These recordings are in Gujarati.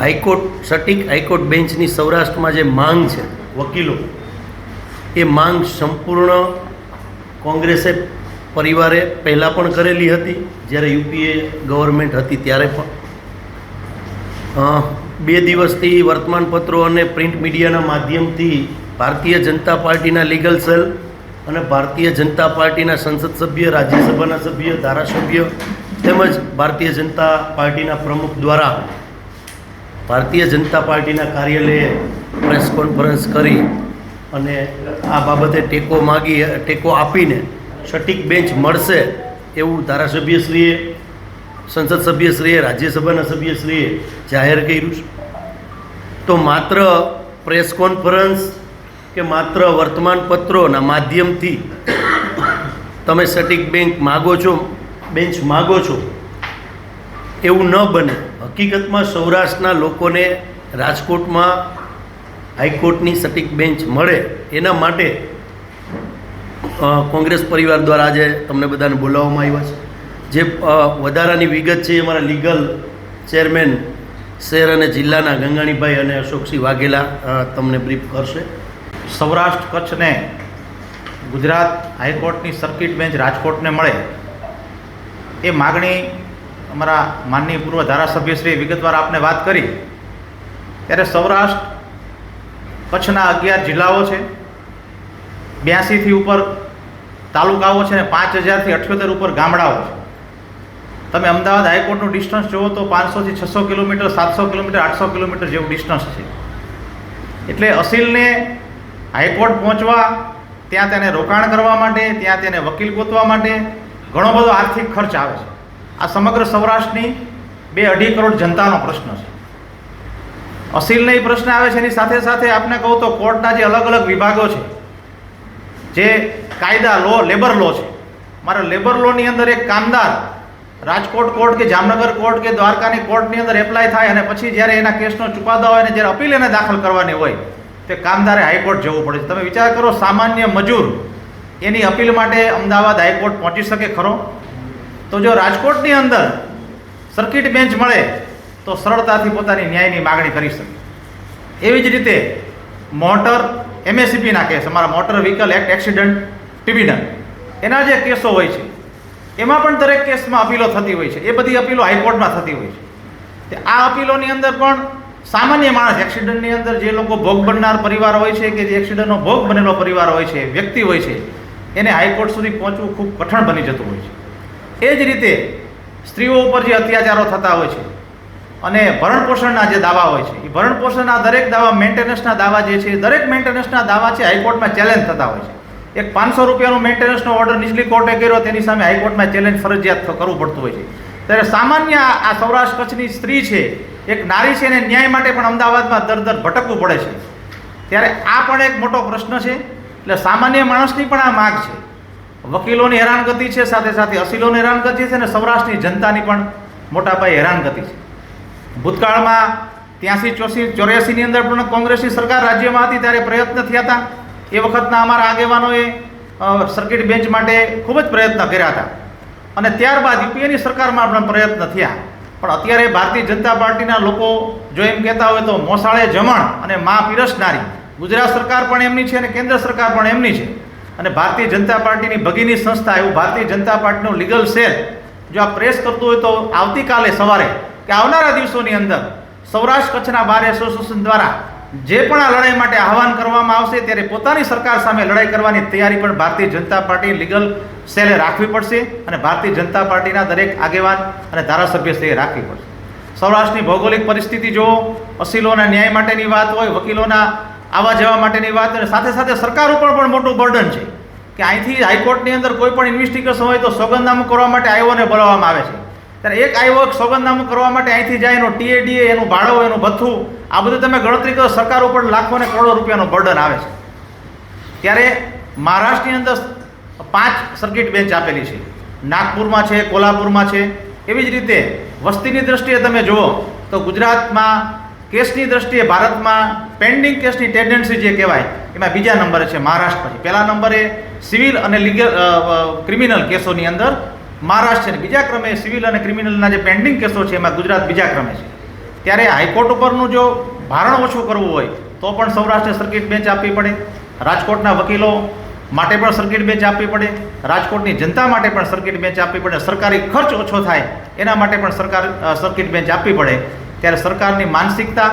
હાઈકોર્ટ સટીક હાઈકોર્ટ બેન્ચની સૌરાષ્ટ્રમાં જે માંગ છે વકીલો. એ માંગ સંપૂર્ણ કોંગ્રેસે પરિવારે પહેલાં પણ કરેલી હતી જ્યારે યુપીએ ગવર્મેન્ટ હતી ત્યારે પણ. બે દિવસથી વર્તમાનપત્રો અને પ્રિન્ટ મીડિયાના માધ્યમથી ભારતીય જનતા પાર્ટીના લીગલ સેલ અને ભારતીય જનતા પાર્ટીના સંસદ સભ્ય રાજ્યસભાના સભ્ય ધારાસભ્ય તેમજ ભારતીય જનતા પાર્ટીના પ્રમુખ દ્વારા ભારતીય જનતા પાર્ટીના કાર્યાલયે પ્રેસ કોન્ફરન્સ કરી અને આ બાબતે ટેકો માગી, ટેકો આપીને સટીક બેન્ચ મળશે એવું ધારાસભ્યશ્રીએ, સંસદ સભ્યશ્રીએ, રાજ્યસભાના સભ્યશ્રીએ જાહેર કર્યું છે. તો માત્ર પ્રેસ કોન્ફરન્સ કે માત્ર વર્તમાનપત્રોના માધ્યમથી તમે સટીક બેંક માગો છો, બેન્ચ માગો છો, એવું ન બને. હકીકતમાં સૌરાષ્ટ્રના લોકોને રાજકોટમાં હાઈકોર્ટની સટીક બેન્ચ મળે એના માટે કોંગ્રેસ પરિવાર દ્વારા આજે તમને બધાને બોલાવવામાં આવ્યા છે. જે વધારાની વિગત છે એ અમારા લીગલ ચેરમેન શહેર અને જિલ્લાના ગંગાણીભાઈ અને અશોકસિંહ વાઘેલા તમને બ્રીફ કરશે. સૌરાષ્ટ્ર કચ્છને ગુજરાત હાઈકોર્ટની સર્કિટ બેન્ચ રાજકોટને મળે એ માગણી અમારા માનનીય પૂર્વ ધારાસભ્યશ્રીએ વિગતવાર આપને વાત કરી. ત્યારે સૌરાષ્ટ્ર કચ્છના અગિયાર જિલ્લાઓ છે. બ્યાસીથી ઉપર તાલુકાઓ છે ને પાંચ હજારથી અઠ્યોતેર ઉપર ગામડાઓ છે. તમે અમદાવાદ હાઈકોર્ટનું ડિસ્ટન્સ જુઓ તો પાંચસોથી છસો કિલોમીટર, સાતસો કિલોમીટર, આઠસો કિલોમીટર જેવું ડિસ્ટન્સ છે. એટલે અસીલને હાઈકોર્ટ પહોંચવા, ત્યાં તેને રોકાણ કરવા માટે, ત્યાં તેને વકીલ ગોતવા માટે ઘણો બધો આર્થિક ખર્ચ આવે છે. આ સમગ્ર સૌરાષ્ટ્રની બે અઢી કરોડ જનતાનો પ્રશ્ન છે. અસીલને એ પ્રશ્ન આવે છે, એની સાથે સાથે આપને કહું તો કોર્ટના જે અલગ અલગ વિભાગો છે, જે કાયદા, લો, લેબર લો છે. મારા લેબર લોની અંદર એક કામદાર રાજકોટ કોર્ટ કે જામનગર કોર્ટ કે દ્વારકાની કોર્ટની અંદર એપ્લાય થાય અને પછી જ્યારે એના કેસનો ચુકાદો હોય અને જ્યારે અપીલ એને દાખલ કરવાની હોય, તે કામદારે હાઈકોર્ટ જવું પડે છે. તમે વિચાર કરો, સામાન્ય મજૂર એની અપીલ માટે અમદાવાદ હાઈકોર્ટ પહોંચી શકે ખરો? તો જો રાજકોટની અંદર સર્કિટ બેન્ચ મળે તો સરળતાથી પોતાની ન્યાયની માગણી કરી શકે. એવી જ રીતે મોટર એમએસસીપીના કેસ, અમારા motor vehicle act accident tribunal એના જે કેસો હોય છે, એમાં પણ દરેક કેસમાં અપીલો થતી હોય છે. એ બધી અપીલો હાઈકોર્ટમાં થતી હોય છે. તે આ અપીલોની અંદર પણ સામાન્ય માણસ, એક્સિડન્ટની અંદર જે લોકો ભોગ બનનાર પરિવાર હોય છે કે જે એક્સિડન્ટનો ભોગ બનેલો પરિવાર હોય છે, વ્યક્તિ હોય છે, એને હાઈકોર્ટ સુધી પહોંચવું ખૂબ કઠણ બની જતું હોય છે. એ જ રીતે સ્ત્રીઓ ઉપર જે અત્યાચારો થતા હોય છે. અને ભરણપોષણના જે દાવા હોય છે એ ભરણપોષણના દરેક દાવા મેન્ટેનન્સના દાવા જે છે, દરેક મેન્ટેનન્સના દાવા છે હાઈકોર્ટમાં ચેલેન્જ થતા હોય છે. એક પાંચસો રૂપિયાનો મેન્ટેનન્સનો ઓર્ડર નીચલી કોર્ટે કર્યો, તેની સામે હાઈકોર્ટમાં ચેલેન્જ ફરજિયાત કરવું પડતું હોય છે. ત્યારે સામાન્ય આ સૌરાષ્ટ્ર કચ્છની સ્ત્રી છે, એક નારી છે અને ન્યાય માટે પણ અમદાવાદમાં દર દર ભટકવું પડે છે. ત્યારે આ પણ એક મોટો પ્રશ્ન છે, એટલે સામાન્ય માણસની પણ આ માગ છે. વકીલોની હેરાનગતિ છે, સાથે સાથે અસીલોની હેરાનગતિ છે અને સૌરાષ્ટ્રની જનતાની પણ મોટા પાયે હેરાનગતિ છે. ભૂતકાળમાં ત્યાંસી ચોસી ચોર્યાસીની અંદર પણ કોંગ્રેસની સરકાર રાજ્યમાં હતી ત્યારે પ્રયત્ન થયા હતા. એ વખતના અમારા આગેવાનોએ સર્કિટ બેન્ચ માટે ખૂબ જ પ્રયત્ન કર્યા હતા. અને ત્યારબાદ યુપીએની સરકારમાં પણ પ્રયત્ન થયા. પણ અત્યારે ભારતીય જનતા પાર્ટીના લોકો જો એમ કહેતા હોય તો મોસાળે જમણ અને મા પીરસનારી. ગુજરાત સરકાર પણ એમની છે અને કેન્દ્ર સરકાર પણ એમની છે. અને ભારતીય જનતા પાર્ટીની ભગીની સંસ્થા એવું ભારતીય જનતા પાર્ટીનું લીગલ સેલ જો આ પ્રેસ કરતું હોય તો આવતીકાલે સવારે કે આવનારા દિવસોની અંદર સૌરાષ્ટ્ર કચ્છના બાર એસોસિએશન દ્વારા જે પણ આ લડાઈ માટે આહવાન કરવામાં આવશે ત્યારે પોતાની સરકાર સામે લડાઈ કરવાની તૈયારી પણ ભારતીય જનતા પાર્ટી લીગલ સેલે રાખવી પડશે અને ભારતીય જનતા પાર્ટીના દરેક આગેવાન અને ધારાસભ્ય ધારાસભ્યશ્રીએ રાખવી પડશે. સૌરાષ્ટ્રની ભૌગોલિક પરિસ્થિતિ જુઓ, અસીલોના ન્યાય માટેની વાત હોય, વકીલોના આવવા જવા માટેની વાત અને સાથે સાથે સરકાર ઉપર પણ મોટું બર્ડન છે કે અહીંથી હાઈકોર્ટની અંદર કોઈ પણ ઇન્વેસ્ટિગેશન હોય તો સોગંદનામું કરવા માટે આયોને બોલાવવામાં આવે છે. ત્યારે એક આયો એક સોગંદનામું કરવા માટે અહીંથી જાય એનો ટીએડીએ એનું ભાડું, એનું ભથ્થું, આ બધું તમે ગણતરી કરો, સરકાર ઉપર લાખો અને કરોડો રૂપિયાનું બર્ડન આવે છે. ત્યારે મહારાષ્ટ્રની અંદર પાંચ સર્કિટ બેન્ચ આપેલી છે. નાગપુરમાં છે, કોલ્હાપુરમાં છે. એવી જ રીતે વસ્તીની દ્રષ્ટિએ તમે જુઓ તો ગુજરાતમાં કેસની દ્રષ્ટિએ ભારતમાં પેન્ડિંગ કેસની ટેન્ડન્સી જે કહેવાય, એમાં બીજા નંબરે છે મહારાષ્ટ્ર. પછી પહેલા નંબરે સિવિલ અને લીગલ ક્રિમિનલ કેસોની અંદર મહારાષ્ટ્ર છે. બીજા ક્રમે સિવિલ અને ક્રિમિનલના જે પેન્ડિંગ કેસો છે, એમાં ગુજરાત બીજા ક્રમે છે. ત્યારે હાઈકોર્ટ ઉપરનું જો ભારણ ઓછું કરવું હોય, તો પણ સૌરાષ્ટ્ર સર્કિટ બેન્ચ આપવી પડે. રાજકોટના વકીલો માટે પણ સર્કિટ બેન્ચ આપવી પડે. રાજકોટની જનતા માટે પણ સર્કિટ બેન્ચ આપવી પડે. સરકારી ખર્ચ ઓછો થાય, એના માટે પણ સરકાર સર્કિટ બેન્ચ આપવી પડે. ત્યારે સરકારની માનસિકતા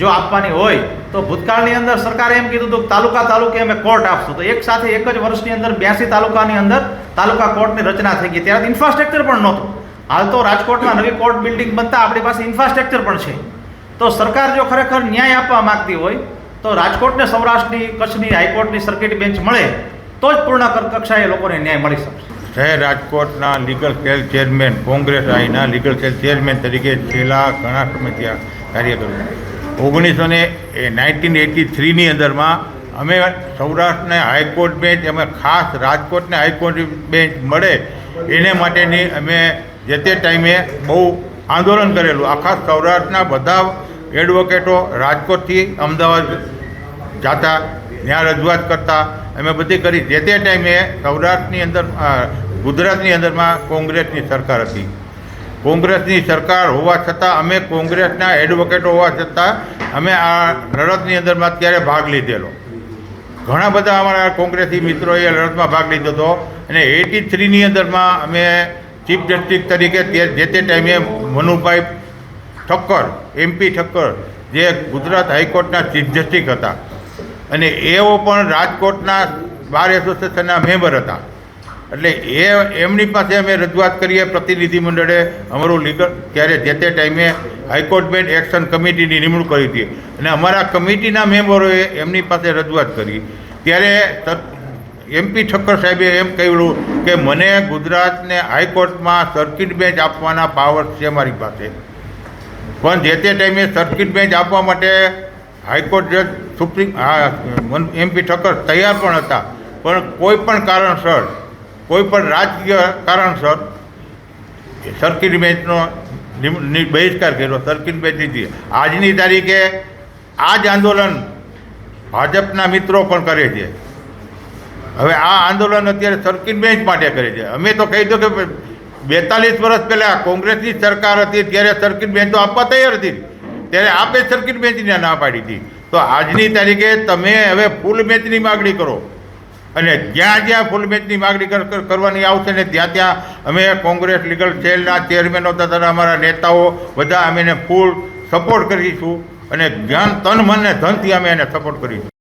જો આપવાની હોય, તો ભૂતકાળની અંદર સરકારે એમ કીધું હતું કે તાલુકા તાલુકે અમે કોર્ટ આપશું. તો એક સાથે એક જ વર્ષની અંદર બ્યાસી તાલુકાની અંદર તાલુકા કોર્ટની રચના થઈ ગઈ. ત્યારે ઇન્ફ્રાસ્ટ્રક્ચર પણ નહોતું. હાલ તો રાજકોટમાં નવી કોર્ટ બિલ્ડિંગ બનતા આપણી પાસે ઇન્ફ્રાસ્ટ્રક્ચર પણ છે. તો સરકાર જો ખરેખર ન્યાય આપવા માંગતી હોય, તો રાજકોટને સૌરાષ્ટ્રની, કચ્છની, હાઈકોર્ટની સર્કિટ બેન્ચ મળે, તો જ પૂર્ણ કક્ષાએ લોકોને ન્યાય મળી શકશે. શહેર રાજકોટના લીગલ સેલ ચેરમેન, કોંગ્રેસ આઈના લીગલ સેલ ચેરમેન તરીકે છેલ્લા ઘણા સમયથી કાર્ય કર્યું છું. ઓગણીસો ને નાઇન્ટીન એટી થ્રીની અંદરમાં અમે સૌરાષ્ટ્રને હાઈકોર્ટ બેન્ચ અમે ખાસ રાજકોટને હાઈકોર્ટ બેન્ચ મળે, એને માટેની અમે જે તે ટાઈમે બહુ આંદોલન કરેલું. આખા સૌરાષ્ટ્રના બધા એડવોકેટો રાજકોટથી અમદાવાદ જાતા, ત્યાં રજૂઆત કરતા, અમે બધી કરી. જે તે ટાઈમે સૌરાષ્ટ્રની અંદર ગુજરાતની અંદરમાં કોંગ્રેસની સરકાર હતી. કોંગ્રેસની સરકાર હોવા છતાં અમે કોંગ્રેસના એડવોકેટ હોવા છતાં અમે આ લડતની અંદરમાં ત્યારે ભાગ લીધેલો. ઘણા બધા અમારા કોંગ્રેસી મિત્રોએ લડતમાં ભાગ લીધો હતો અને એટી થ્રીની અંદરમાં અમે ચીફ જસ્ટિસ તરીકે જે તે ટાઈમે મનુભાઈ ઠક્કર એમપી ઠક્કર, જે ગુજરાત હાઈકોર્ટના ચીફ જસ્ટિસ હતા. અને એઓ પણ રાજકોટના બાર એસોસિએશનના મેમ્બર હતા. એટલે એ એમની પાસે અમે રજૂઆત કરીએ પ્રતિનિધિ મંડળે અમારું લીગલ ત્યારે જે તે ટાઈમે હાઈકોર્ટ બેન્ચ એક્શન કમિટીની નિમણૂક કરી હતી. અને અમારા કમિટીના મેમ્બરોએ એમની પાસે રજૂઆત કરી. ત્યારે એમપી ઠક્કર સાહેબે એમ કહ્યું કે મને ગુજરાતને હાઈકોર્ટમાં સર્કિટ બેન્ચ આપવાના પાવર છે મારી પાસે. પણ જે તે ટાઈમે સર્કિટ બેન્ચ આપવા માટે હાઈકોર્ટ જજ સુપ્રીમ એમપી ઠક્કર તૈયાર પણ હતા. પણ કોઈ પણ કારણસર કોઈ પણ રાજકીય કારણસર સર્કિટ બેન્ચનો બહિષ્કાર કર્યો સર્કિટ બેન્ચ લીધી આજની તારીખે આ જ આંદોલન ભાજપના મિત્રો પણ કરે છે. હવે આ આંદોલન અત્યારે સર્કિટ બેન્ચ માટે કરે છે. અમે તો કહી દો કે બેતાલીસ વર્ષ પહેલાં કોંગ્રેસની સરકાર હતી, ત્યારે સર્કિટ બેન્ચો આપવા તૈયાર હતી. ત્યારે આપે સર્કિટ બેન્ચને ના પાડી હતી. તો આજની તારીખે તમે હવે ફૂલ બેન્ચની માગણી કરો. અને જ્યાં જ્યાં ફૂલ બેન્ચની માગણી કર- કર- કરવાની આવશે ને ત્યાં ત્યાં અમે કોંગ્રેસ લીગલ સેલના ચેરમેનો તથા અમારા નેતાઓ બધા અમે એને ફૂલ સપોર્ટ કરીશું અને જ્ઞાન તન મન ને ધનથી અમે એને સપોર્ટ કરીશું.